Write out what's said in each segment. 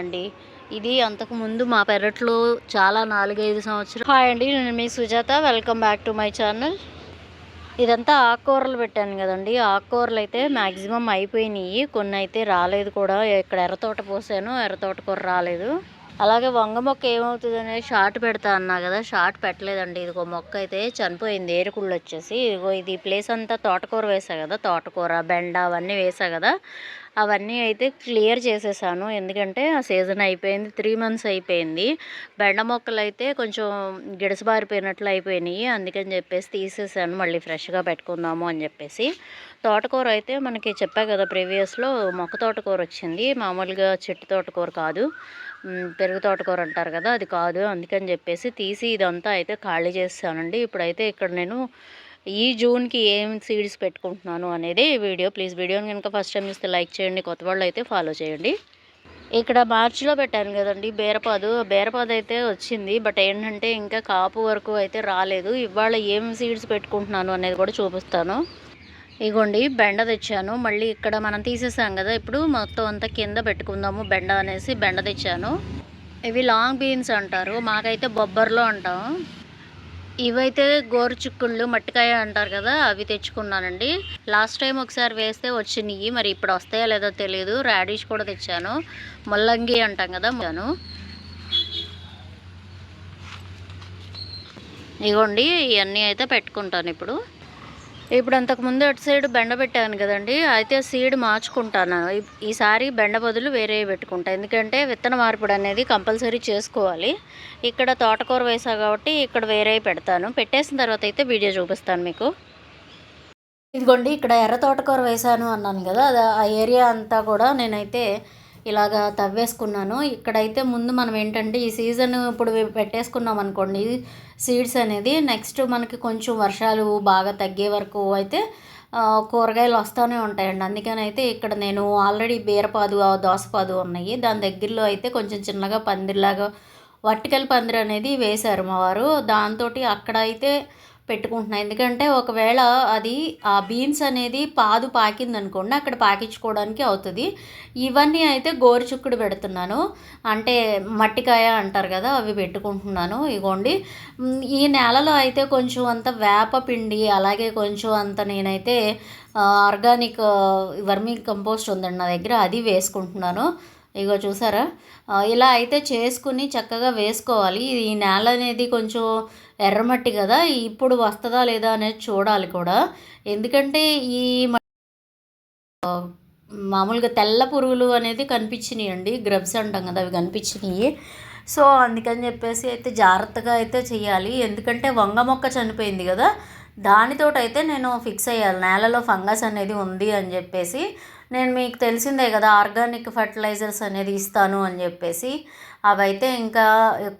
అండి. ఇది అంతకుముందు మా పెరట్లో చాలా నాలుగైదు సంవత్సరాలు హాయ్ అండి నేను మీ Sujatha. Welcome back to my channel ఇదంతా ఆకుకూరలు పెట్టాను కదండి. ఆకుకూరలు అయితే మ్యాక్సిమం అయిపోయినాయి. కొన్ని అయితే రాలేదు కూడా. ఇక్కడ ఎర్రతోట పోసాను ఎర్రతోటకూర రాలేదు. అలాగే వంగ మొక్క ఏమవుతుంది అనేది షార్ట్ పెడతా అన్నా కదా షార్ట్ పెట్టలేదండి. ఇదిగో మొక్క అయితే చనిపోయింది ఏరుకుళ్ళు వచ్చేసి. ఇదిగో ఇది ప్లేస్ అంతా తోటకూర వేసా కదా తోటకూర బెండ అవన్నీ వేసా కదా. అవన్నీ అయితే క్లియర్ చేసేసాను. ఎందుకంటే ఆ సీజన్ అయిపోయింది త్రీ మంత్స్ అయిపోయింది. బెండ మొక్కలు అయితే కొంచెం గిడసబారిపోయినట్లు అయిపోయినాయి. అందుకని చెప్పేసి తీసేసాను. మళ్ళీ ఫ్రెష్గా పెట్టుకుందాము అని చెప్పేసి. తోటకూర అయితే మనకి చెప్పా కదా ప్రీవియస్లో మొక్క తోటకూర వచ్చింది. మామూలుగా చెట్టు తోటకూర కాదు. పెరుగు తోటకూర అంటారు కదా అది కాదు. అందుకని చెప్పేసి తీసి ఇదంతా అయితే ఖాళీ చేస్తానండి. ఇప్పుడైతే ఇక్కడ నేను ఈ జూన్కి ఏం సీడ్స్ పెట్టుకుంటున్నాను అనేది వీడియో. ప్లీజ్ వీడియోని కనుక ఫస్ట్ టైం చూస్తే లైక్ చేయండి కొత్త వాళ్ళు అయితే ఫాలో చేయండి. ఇక్కడ మార్చిలో పెట్టాను కదండి బేరపాదు. బేరపాదు అయితే వచ్చింది బట్ ఏంటంటే ఇంకా కాపు వరకు అయితే రాలేదు. ఇవాళ ఏం సీడ్స్ పెట్టుకుంటున్నాను అనేది కూడా చూపిస్తాను. ఇగోండి బెండ తెచ్చాను. మళ్ళీ ఇక్కడ మనం తీసేసాం కదా ఇప్పుడు మొత్తం అంతా కింద పెట్టుకుందాము బెండ అనేసి బెండ తెచ్చాను. ఇవి లాంగ్ బీన్స్ అంటారు మాకైతే బొబ్బర్లో అంటాం. ఇవైతే గోరు చిక్కుళ్ళు మట్టికాయ అంటారు కదా అవి తెచ్చుకున్నానండి. లాస్ట్ టైం ఒకసారి వేస్తే వచ్చినాయి. మరి ఇప్పుడు వస్తాయో లేదో తెలియదు రాడిష్ కూడా తెచ్చాను. ముల్లంగి అంటాం కదా నేను ఇగోండి ఇవన్నీ అయితే పెట్టుకుంటాను ఇప్పుడు. ఇప్పుడు అంతకుముందు అటు సైడ్ బెండ పెట్టాను కదండి అయితే సీడ్ మార్చుకుంటాను. ఈసారి బెండ బదులు వేరే పెట్టుకుంటా. ఎందుకంటే విత్తన మార్పిడి అనేది కంపల్సరీ చేసుకోవాలి. ఇక్కడ తోటకూర వేసా కాబట్టి ఇక్కడ వేరే పెడతాను. పెట్టేసిన తర్వాత అయితే వీడియో చూపిస్తాను మీకు. ఇదిగోండి ఇక్కడ ఎర్ర తోటకూర వేశాను అన్నాను కదా అది ఆ ఏరియా అంతా కూడా నేనైతే ఇలాగా తవ్వేసుకున్నాను. ఇక్కడైతే ముందు మనం ఏంటంటే ఈ సీజన్ ఇప్పుడు పెట్టేసుకున్నాం అనుకోండి సీడ్స్ అనేది నెక్స్ట్ మనకి కొంచెం వర్షాలు బాగా తగ్గే వరకు అయితే కూరగాయలు వస్తూనే ఉంటాయండి. అందుకని అయితే ఇక్కడ నేను ఆల్రెడీ బీరపాదు ఆ దోసపాదు ఉన్నాయి. దాని దగ్గరలో అయితే కొంచెం చిన్నగా పందిరిలాగా వర్టికల్ పందిరి అనేది వేశారు మా వారు. దాంతో అక్కడ అయితే పెట్టుకుంటున్నాను ఎందుకంటే ఒకవేళ అది ఆ బీన్స్ అనేది పాదు పాకిందనుకోండి అక్కడ పాకించుకోవడానికి అవుతుంది. ఇవన్నీ అయితే గోరుచుక్కుడు పెడుతున్నాను. అంటే మట్టికాయ అంటారు కదా అవి పెట్టుకుంటున్నాను. ఇగోండి. ఈ నెలలో అయితే కొంచెం అంత వేప పిండి అలాగే కొంచెం అంత నేనైతే ఆర్గానిక్ వర్మీ కంపోస్ట్ ఉందండి నా దగ్గర అది వేసుకుంటున్నాను. ఇగో చూసారా? ఇలా అయితే చేసుకుని చక్కగా వేసుకోవాలి. ఈ నేల అనేది కొంచెం ఎర్రమట్టి కదా ఇప్పుడు వస్తుందా లేదా అనేది చూడాలి కూడా. ఎందుకంటే ఈ మ- మామూలుగా తెల్ల పురుగులు అనేది కనిపించినాయి అండి. గ్రబ్స్ అంటాం కదా అవి కనిపించినాయి. సో అందుకని చెప్పేసి అయితే జాగ్రత్తగా అయితే చేయాలి. ఎందుకంటే వంగ మొక్క చనిపోయింది కదా దానితోటి అయితే నేను ఫిక్స్ అయ్యాలి. నేలలో ఫంగస్ అనేది ఉంది అని చెప్పేసి నేను మీకు తెలిసిందే కదా ఆర్గానిక్ ఫర్టిలైజర్స్ అనేది ఇస్తాను అని చెప్పేసి. అవైతే ఇంకా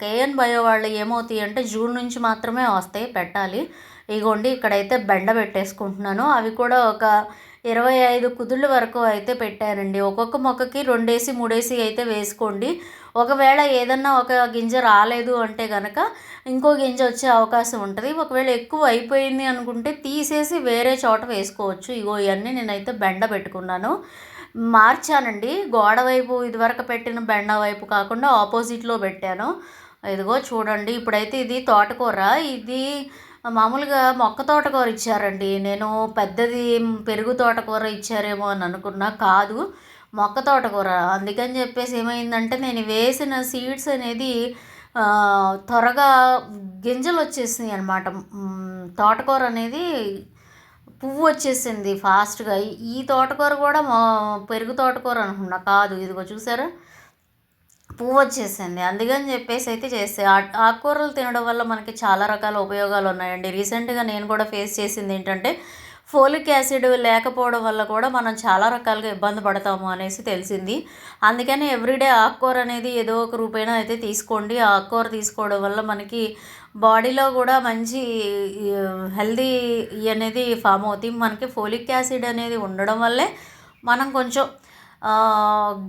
కేఎన్ బయో వాళ్ళు ఏమవుతాయి అంటే జూన్ నుంచి మాత్రమే వస్తాయి పెట్టాలి. ఇగోండి ఇక్కడైతే బెండ పెట్టేసుకుంటున్నాను. అవి కూడా ఒక ఇరవై ఐదు కుదుళ్ళ వరకు అయితే పెట్టానండి ఒక్కొక్క మొక్కకి రెండేసి మూడేసి అయితే వేసుకోండి. ఒకవేళ ఏదన్నా ఒక గింజ రాలేదు అంటే కనుక ఇంకో గింజ వచ్చే అవకాశం ఉంటుంది. ఒకవేళ ఎక్కువ అయిపోయింది అనుకుంటే తీసేసి వేరే చోట వేసుకోవచ్చు. ఇగో ఇవన్నీ నేనైతే బెండ పెట్టుకున్నాను. మార్చానండి. గోడ వైపు ఇదివరకు పెట్టిన బెండ వైపు కాకుండా ఆపోజిట్లో పెట్టాను. ఇదిగో చూడండి. ఇప్పుడైతే ఇది తోటకూర. ఇది మామూలుగా మొక్క తోటకూర ఇచ్చారండి. నేను పెద్దది పెరుగు తోటకూర ఇచ్చారేమో అని అనుకున్నా. కాదు మొక్క తోటకూర. అందుకని చెప్పేసి ఏమైందంటే నేను వేసిన సీడ్స్ అనేది త్వరగా గింజలు వచ్చేసినాయి అనమాట తోటకూర అనేది పువ్వు వచ్చేసింది ఫాస్ట్గా. ఈ తోటకూర కూడా మా పెరుగు తోటకూర అనుకున్నా. కాదు ఇదిగో చూసారా? పువ్వు వచ్చేసింది. అందుకని చెప్పేసి అయితే చేస్తే ఆ- ఆకుకూరలు తినడం వల్ల మనకి చాలా రకాల ఉపయోగాలు ఉన్నాయండి. రీసెంట్గా నేను కూడా ఫేస్ చేసింది ఏంటంటే ఫోలిక్ యాసిడ్ లేకపోవడం వల్ల కూడా మనం చాలా రకాలుగా ఇబ్బంది పడతాము అనేసి తెలిసింది. అందుకని ఎవ్రీడే ఆకుకూర అనేది ఏదో ఒక రూపేణ అయితే తీసుకోండి. ఆకుకూర తీసుకోవడం వల్ల మనకి బాడీలో కూడా మంచి హెల్దీ అనేది ఫామ్ అవుతుంది. మనకి ఫోలిక్ యాసిడ్ అనేది ఉండడం వల్లే మనం కొంచెం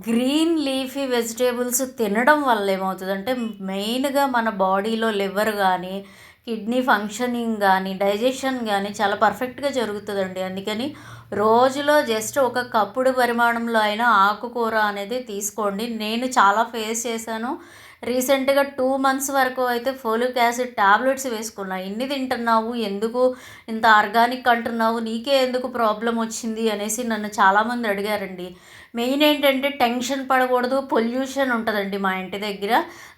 గ్రీన్ లీఫీ వెజిటేబుల్స్ తినడం వల్ల ఏమవుతుందంటే మెయిన్గా మన బాడీలో లివర్ కానీ కిడ్నీ ఫంక్షనింగ్ కానీ డైజెషన్ కానీ చాలా పర్ఫెక్ట్గా జరుగుతుందండి. అందుకని రోజులో జస్ట్ ఒక కప్పుడు పరిమాణంలో అయినా ఆకుకూర అనేది తీసుకోండి. నేను చాలా ఫేస్ చేశాను. రీసెంట్గా టూ మంత్స్ వరకు అయితే ఫోలిక్ యాసిడ్ ట్యాబ్లెట్స్ వేసుకున్నా. ఇన్ని తింటున్నావు ఎందుకు ఇంత ఆర్గానిక్ అంటున్నావు నీకే ఎందుకు ప్రాబ్లం వచ్చింది అనేసి నన్ను చాలామంది అడిగారండి. మెయిన్ ఏంటంటే టెన్షన్ పడకూడదు పొల్యూషన్ ఉంటుందండి మా ఇంటి దగ్గర.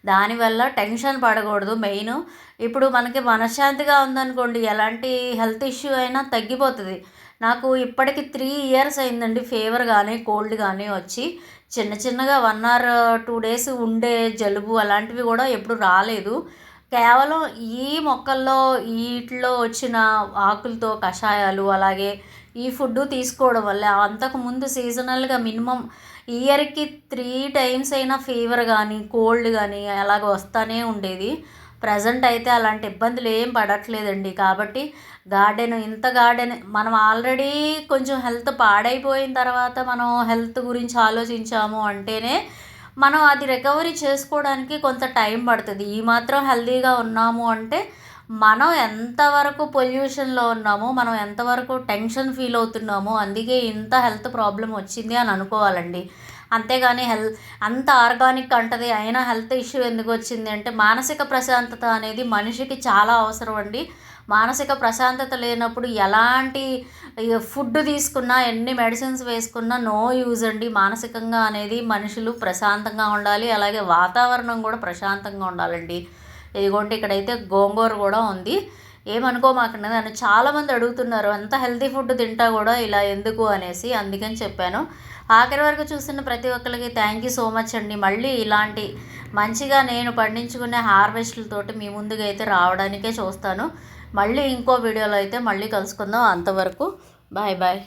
దానివల్ల టెన్షన్ పడకూడదు మెయిన్. ఇప్పుడు మనకి మనశ్శాంతిగా ఉందనుకోండి ఎలాంటి హెల్త్ ఇష్యూ అయినా తగ్గిపోతుంది. నాకు ఇప్పటికి త్రీ ఇయర్స్ అయిందండి ఫీవర్ కానీ కోల్డ్ కానీ వచ్చి. చిన్న చిన్నగా వన్ ఆర్ టూ డేస్ ఉండే జలుబు అలాంటివి కూడా ఎప్పుడు రాలేదు. కేవలం ఈ మొక్కల్లో వీటిలో వచ్చిన ఆకులతో కషాయాలు అలాగే ఈ ఫుడ్ తీసుకోవడం వల్ల అంతకుముందు సీజనల్గా మినిమం ఇయర్కి త్రీ టైమ్స్ అయినా ఫీవర్ కానీ కోల్డ్ కానీ అలాగ వస్తూనే ఉండేది. ప్రజెంట్ అయితే అలాంటి ఇబ్బందులు ఏం పడట్లేదండి. కాబట్టి గార్డెన్ ఇంత గార్డెన్ మనం ఆల్రెడీ కొంచెం హెల్త్ పాడైపోయిన తర్వాత మనం హెల్త్ గురించి ఆలోచించాము అంటేనే మనం అది రికవరీ చేసుకోవడానికి కొంత టైం పడుతుంది. ఈ మాత్రం హెల్తీగా ఉన్నాము అంటే మనం ఎంతవరకు పొల్యూషన్లో ఉన్నామో మనం ఎంతవరకు టెన్షన్ ఫీల్ అవుతున్నామో అందుకే ఇంత హెల్త్ ప్రాబ్లం వచ్చింది అని అనుకోవాలండి. అంతేగాని హెల్ అంత ఆర్గానిక్ అంటది అయినా హెల్త్ ఇష్యూ ఎందుకు వచ్చింది అంటే మానసిక ప్రశాంతత అనేది మనిషికి చాలా అవసరం అండి. మానసిక ప్రశాంతత లేనప్పుడు ఎలాంటి ఫుడ్ తీసుకున్నా ఎన్ని మెడిసిన్స్ వేసుకున్నా నో యూజ్ అండి. మానసికంగా అనేది మనుషులు ప్రశాంతంగా ఉండాలి అలాగే వాతావరణం కూడా ప్రశాంతంగా ఉండాలండి. ఇదిగోండి ఇక్కడైతే గోంగూర కూడా ఉంది. ఏమనుకోమాకండి నన్ను చాలామంది అడుగుతున్నారు అంత హెల్తీ ఫుడ్ తింటా కూడా ఇలా ఎందుకు? అనేసి అందుకని చెప్పాను. ఆఖరి వరకు చూస్తున్న ప్రతి ఒక్కరికి థ్యాంక్ యూ సో మచ్ అండి. మళ్ళీ ఇలాంటి మంచిగా నేను పండించుకునే హార్వెస్ట్లతోటి మీ ముందుగా అయితే రావడానికే చూస్తాను. మళ్ళీ ఇంకో వీడియోలో అయితే మళ్ళీ కలుసుకుందాం. అంతవరకు బాయ్ బాయ్